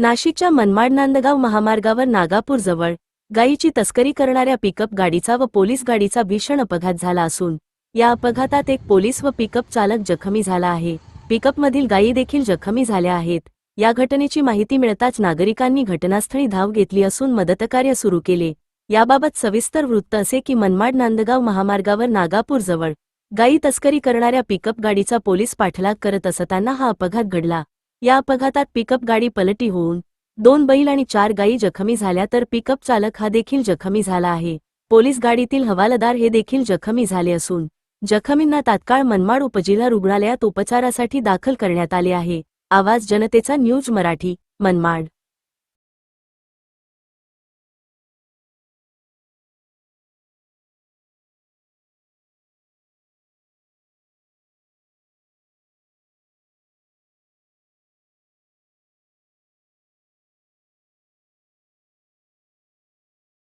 नाशिकच्या मनमाड नांदगाव महामार्गावर नागापूर जवळ गायीची तस्करी करणाऱ्या पिकअप गाडीचा व पोलीस गाडीचा भीषण अपघात झाला असून या अपघातात एक पोलीस व पिकअप चालक जखमी झाला आहे. पिकअपमधील गायी देखील जखमी झाल्या आहेत. या घटनेची माहिती मिळताच नागरिकांनी घटनास्थळी धाव घेतली असून मदतकार्य सुरू केले. याबाबत सविस्तर वृत्त असे की मनमाड नांदगाव महामार्गावर नागापूर जवळ गायी तस्करी करणाऱ्या पिकअप गाडीचा पोलीस पाठलाग करत असताना हा अपघात घडला. या अपघातात पिकअप गाडी पलटी होऊन दोन बैल आणि चार गायी जखमी झाल्या तर पिकअप चालक हा देखील जखमी झाला आहे. पोलीस गाडीतील हवालदार हे देखील जखमी झाले असून जखमींना तात्काळ मनमाड उपजिल्हा रुग्णालयात उपचारासाठी दाखल करण्यात आले आहे. आवाज जनतेचा न्यूज मराठी मनमाड.